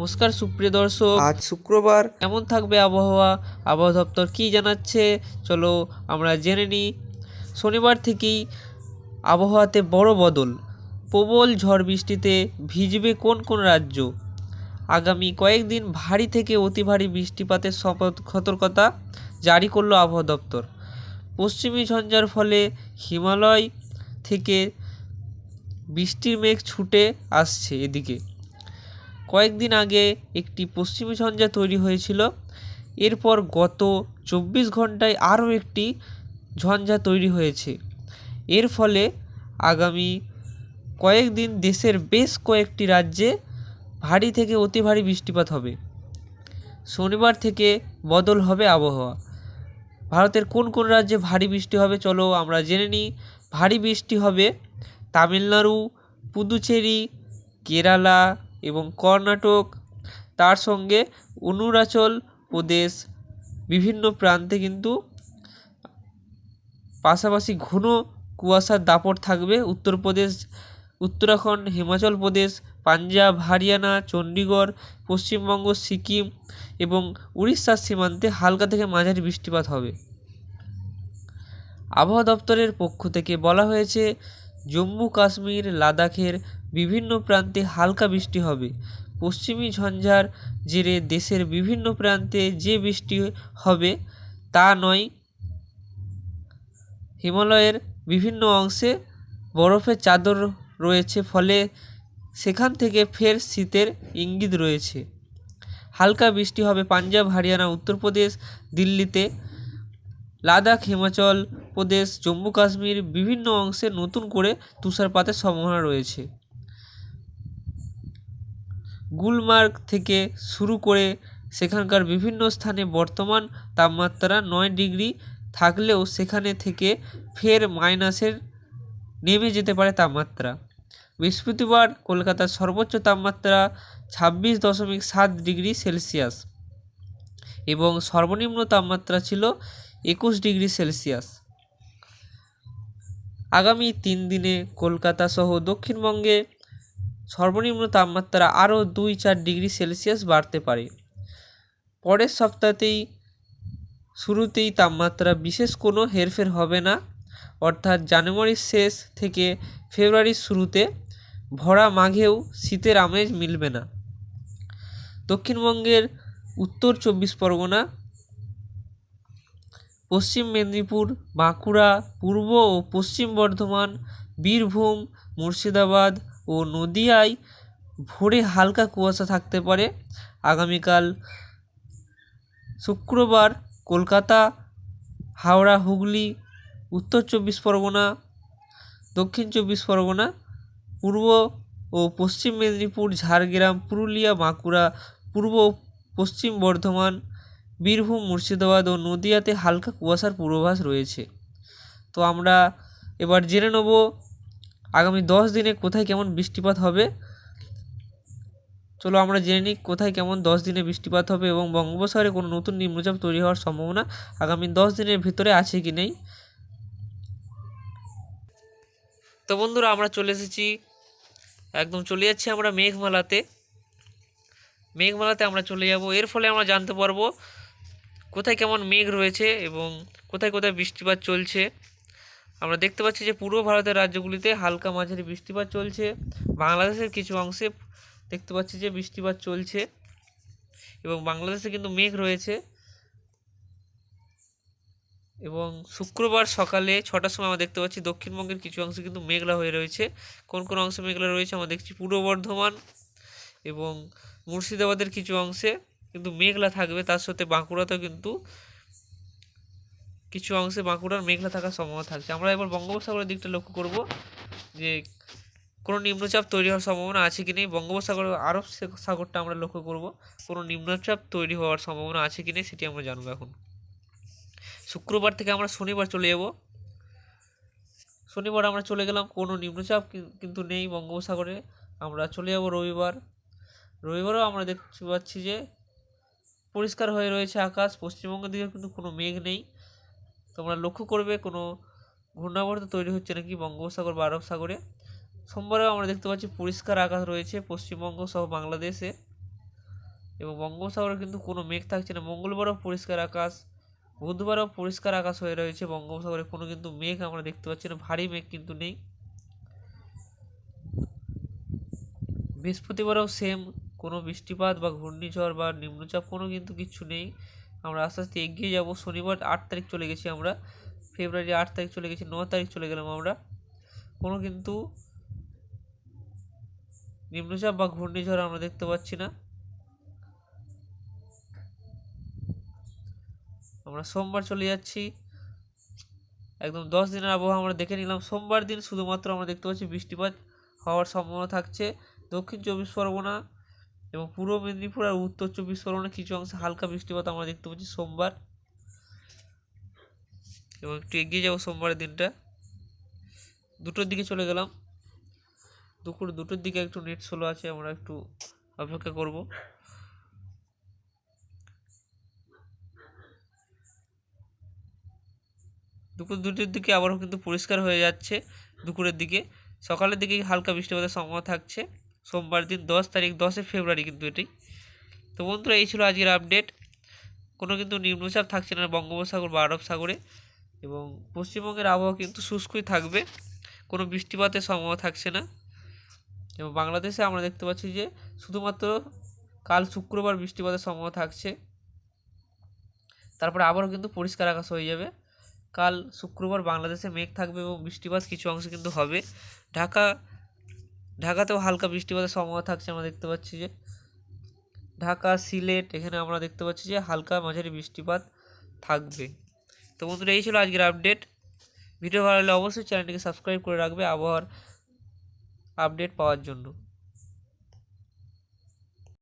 নমস্কার সুপ্রিয় দর্শক। আজ শুক্রবার। কেমন থাকবে আবহাওয়া? আবহাওয়া দপ্তর কী জানাচ্ছে? চলো আমরা জেনে নিই। শনিবার থেকেই আবহাওয়াতে বড় বদল। প্রবল ঝড় বৃষ্টিতে ভিজবে কোন কোন রাজ্য? আগামী কয়েকদিন ভারী থেকে অতি ভারী বৃষ্টিপাতের সতর্কতা জারি করল আবহাওয়া দপ্তর। পশ্চিমী ঝঞ্ঝার ফলে হিমালয় থেকে বৃষ্টির মেঘ ছুটে আসছে এদিকে। কয়েকদিন আগে একটি পশ্চিমী ঝঞ্ঝা তৈরি হয়েছিল। এরপর গত চব্বিশ ঘন্টায় আরও একটি ঝঞ্ঝা তৈরি হয়েছে। এর ফলে আগামী কয়েকদিন দেশের বেশ কয়েকটি রাজ্যে ভারী থেকে অতি ভারী বৃষ্টিপাত হবে। শনিবার থেকে বদল হবে আবহাওয়া। ভারতের কোন কোন রাজ্যে ভারী বৃষ্টি হবে চলো আমরা জেনে নিই। ভারী বৃষ্টি হবে তামিলনাড়ু, পুদুচেরি, কেরালা এবং কর্ণাটক, তার সঙ্গে অরুণাচল প্রদেশ বিভিন্ন প্রান্তে কিন্তু পাশাপাশি ঘন কুয়াশার দাপট থাকবে। উত্তরপ্রদেশ উত্তরাখণ্ড, হিমাচল প্রদেশ, পাঞ্জাব, হরিয়ানা চণ্ডীগড় পশ্চিমবঙ্গ, সিকিম এবং উড়িষ্যার সীমান্তে হালকা থেকে মাঝারি বৃষ্টিপাত হবে। আবহাওয়া দপ্তরের পক্ষ থেকে বলা হয়েছে জম্মু কাশ্মীর লাদাখের বিভিন্ন প্রান্তে হালকা বৃষ্টি হবে। পশ্চিমী ঝঞ্ঝার জেরে দেশের বিভিন্ন প্রান্তে যে বৃষ্টি হবে তা নয়, হিমালয়ের বিভিন্ন অংশে বরফের চাদর রয়েছে, ফলে সেখান থেকে ফের শীতের ইঙ্গিত রয়েছে। হালকা বৃষ্টি হবে পাঞ্জাব, হরিয়ানা, উত্তরপ্রদেশ, দিল্লিতে। লাদাখ, হিমাচল প্রদেশ, জম্মু কাশ্মীর বিভিন্ন অংশে নতুন করে তুষারপাতের সম্ভাবনা রয়েছে। গুলমার্গ থেকে শুরু করে সেখানকার বিভিন্ন স্থানে বর্তমান তাপমাত্রা নয় ডিগ্রি থাকলেও সেখানে থেকে ফের মাইনাসের নেমে যেতে পারে তাপমাত্রা। বৃহস্পতিবার কলকাতার সর্বোচ্চ তাপমাত্রা ছাব্বিশ দশমিক সাত ডিগ্রি সেলসিয়াস এবং সর্বনিম্ন তাপমাত্রা ছিল একুশ ডিগ্রি সেলসিয়াস। আগামী তিন দিনে কলকাতা সহ দক্ষিণবঙ্গে সর্বনিম্ন তাপমাত্রা আরও দুই চার ডিগ্রি সেলসিয়াস বাড়তে পারে। পরের সপ্তাহতেই, শুরুতেই তাপমাত্রা বিশেষ কোনো হেরফের হবে না। অর্থাৎ জানুয়ারির শেষ থেকে ফেব্রুয়ারির শুরুতে ভরা মাঘেও শীতের আমেজ মিলবে না। দক্ষিণবঙ্গের উত্তর চব্বিশ পরগনা, পশ্চিম মেদিনীপুর, বাঁকুড়া, পূর্ব ও পশ্চিম বর্ধমান, বীরভূম, মুর্শিদাবাদ ও নদিয়ায় ভোরে হালকা কুয়াশা থাকতে পারে। আগামীকাল শুক্রবার কলকাতা, হাওড়া, হুগলি, উত্তর চব্বিশ পরগনা, দক্ষিণ চব্বিশ পরগনা, পূর্ব ও পশ্চিম মেদিনীপুর, ঝাড়গ্রাম, পুরুলিয়া, বাঁকুড়া, পূর্ব পশ্চিম বর্ধমান, বীরভূম, মুর্শিদাবাদ ও নদিয়াতে হালকা কুয়াশার পূর্বাভাস রয়েছে। তো আমরা এবার জেনে নেব আগামী দশ দিনে কোথায় কেমন বৃষ্টিপাত হবে? চলো আমরা জেনে নিই কোথায় কেমন দশ দিনে বৃষ্টিপাত হবে এবং বঙ্গোপসাগরে কোনো নতুন নিম্নচাপ তৈরি হওয়ার সম্ভাবনা আগামী দশ দিনের ভিতরে আছে কি নেই? তো বন্ধুরা, আমরা চলে এসেছি, একদম চলে যাচ্ছি আমরা মেঘমালাতে। মেঘমালাতে আমরা চলে যাব। এর ফলে আমরা জানতে পারব কোথায় কেমন মেঘ রয়েছে এবং কোথায় কোথায় বৃষ্টিপাত চলছে। আমরা দেখতে পাচ্ছি যে পূর্ব ভারতের রাজ্যগুলিতে হালকা মাঝারি বৃষ্টিপাত চলছে। বাংলাদেশের কিছু অংশে দেখতে পাচ্ছি যে বৃষ্টিপাত চলছে এবং বাংলাদেশে কিন্তু মেঘ রয়েছে। এবং শুক্রবার সকালে ছটার সময় আমরা দেখতে পাচ্ছি দক্ষিণবঙ্গের কিছু অংশে কিন্তু মেঘলা হয়ে রয়েছে। কোন কোন অংশে মেঘলা রয়েছে আমরা দেখছি পূর্ব বর্ধমান এবং মুর্শিদাবাদের কিছু অংশে কিন্তু মেঘলা থাকবে। তার সাথে বাঁকুড়াতেও কিন্তু কিছু অংশে বাঁকুড়ার মেঘলা থাকার সম্ভাবনা থাকছে। আমরা এবার বঙ্গোপসাগরের দিকটা লক্ষ্য করব যে কোনো নিম্নচাপ তৈরি হওয়ার সম্ভাবনা আছে কি নেই? বঙ্গোপসাগর আরব সাগরটা আমরা লক্ষ্য করব। কোনো নিম্নচাপ তৈরি হওয়ার সম্ভাবনা আছে কি নেই সেটি আমরা জানব এখন। শুক্রবার থেকে আমরা শনিবার চলে যাব। শনিবার আমরা চলে গেলাম, কোনো নিম্নচাপ কিন্তু নেই বঙ্গোপসাগরে। আমরা চলে যাব রবিবার। রবিবারও আমরা দেখতে পাচ্ছি যে পরিষ্কার হয়ে রয়েছে আকাশ, পশ্চিমবঙ্গের দিকে কিন্তু কোনো মেঘ নেই। তোমরা লক্ষ্য করবে কোনো ঘূর্ণাবর্ত তৈরি হচ্ছে নাকি বঙ্গোপসাগর বা আরব সাগরে। সোমবারেও আমরা দেখতে পাচ্ছি পরিষ্কার আকাশ রয়েছে পশ্চিমবঙ্গ সহ বাংলাদেশে এবং বঙ্গোপসাগরে কিন্তু কোনো মেঘ থাকছে না। মঙ্গলবারও পরিষ্কার আকাশ, বুধবারও পরিষ্কার আকাশ হয়ে রয়েছে বঙ্গোপসাগরে। কোনো কিন্তু মেঘ আমরা দেখতে পাচ্ছি না, ভারী মেঘ কিন্তু নেই। বৃহস্পতিবারও সেম কোনো বৃষ্টিপাত বা ঘূর্ণিঝড় বা নিম্নচাপ কোনো কিন্তু কিছু নেই। আমরা আস্তে আস্তে এগিয়ে যাব। শনিবার আট তারিখ চলে গেছি আমরা। ফেব্রুয়ারি আট তারিখ চলে গেছি, ন তারিখ চলে গেলাম আমরা। কোনো কিন্তু নিম্নচাপ বা ঘূর্ণিঝড় আমরা দেখতে পাচ্ছি না। আমরা সোমবার চলে যাচ্ছি। একদম দশ দিনের আবহাওয়া আমরা দেখে নিলাম। সোমবার দিন শুধুমাত্র আমরা দেখতে পাচ্ছি বৃষ্টিপাত হওয়ার সম্ভাবনা থাকছে। দক্ষিণ চব্বিশ পরগনা এবং পূর্ব মেদিনীপুর আর উত্তর চব্বিশ পরগনা কিছু অংশে হালকা বৃষ্টিপাত আমরা দেখতে পাচ্ছি সোমবার। এবং একটু এগিয়ে যাব সোমবারের দিনটা। দুটোর দিকে চলে গেলাম। দুপুর দুটোর দিকে একটু নেট সোলো আছে, আমরা একটু অপেক্ষা করব। দুপুর দুটোর দিকে আবারও কিন্তু পরিষ্কার হয়ে যাচ্ছে দুপুরের দিকে। সকালের দিকে হালকা বৃষ্টিপাতের সম্ভাবনা থাকছে। সোমবার দিন দশ তারিখ, দশই ফেব্রুয়ারি কিন্তু এটি। তো বন্ধুরা, এই ছিল আজকের আপডেট কোনো কিন্তু নিম্নচাপ থাকছে না বঙ্গোপসাগর বা আরব সাগরে এবং পশ্চিমবঙ্গের আবহাওয়া কিন্তু শুষ্কই থাকবে। কোনো বৃষ্টিপাতের সম্ভাবনা থাকছে না। এবং বাংলাদেশে আমরা দেখতে পাচ্ছি যে শুধুমাত্র কাল শুক্রবার বৃষ্টিপাতের সম্ভাবনা থাকছে। তারপরে আবারও কিন্তু পরিষ্কার আকাশ হয়ে যাবে। কাল শুক্রবার বাংলাদেশে মেঘ থাকবে এবং বৃষ্টিপাত কিছু অংশে কিন্তু হবে। ঢাকা ঢাকাতেও হালকা বৃষ্টিপাতের সম্ভাবনা থাকছে, আমরা দেখতে পাচ্ছি যে। ঢাকা, সিলেট, এখানে আমরা দেখতে পাচ্ছি যে হালকা মাঝারি বৃষ্টিপাত থাকবে। তো বন্ধুরা, এই ছিল আজকের আপডেট ভিডিও ভালো লাগলে অবশ্যই চ্যানেলটিকে সাবস্ক্রাইব করে রাখবে আবহাওয়ার আপডেট পাওয়ার জন্য।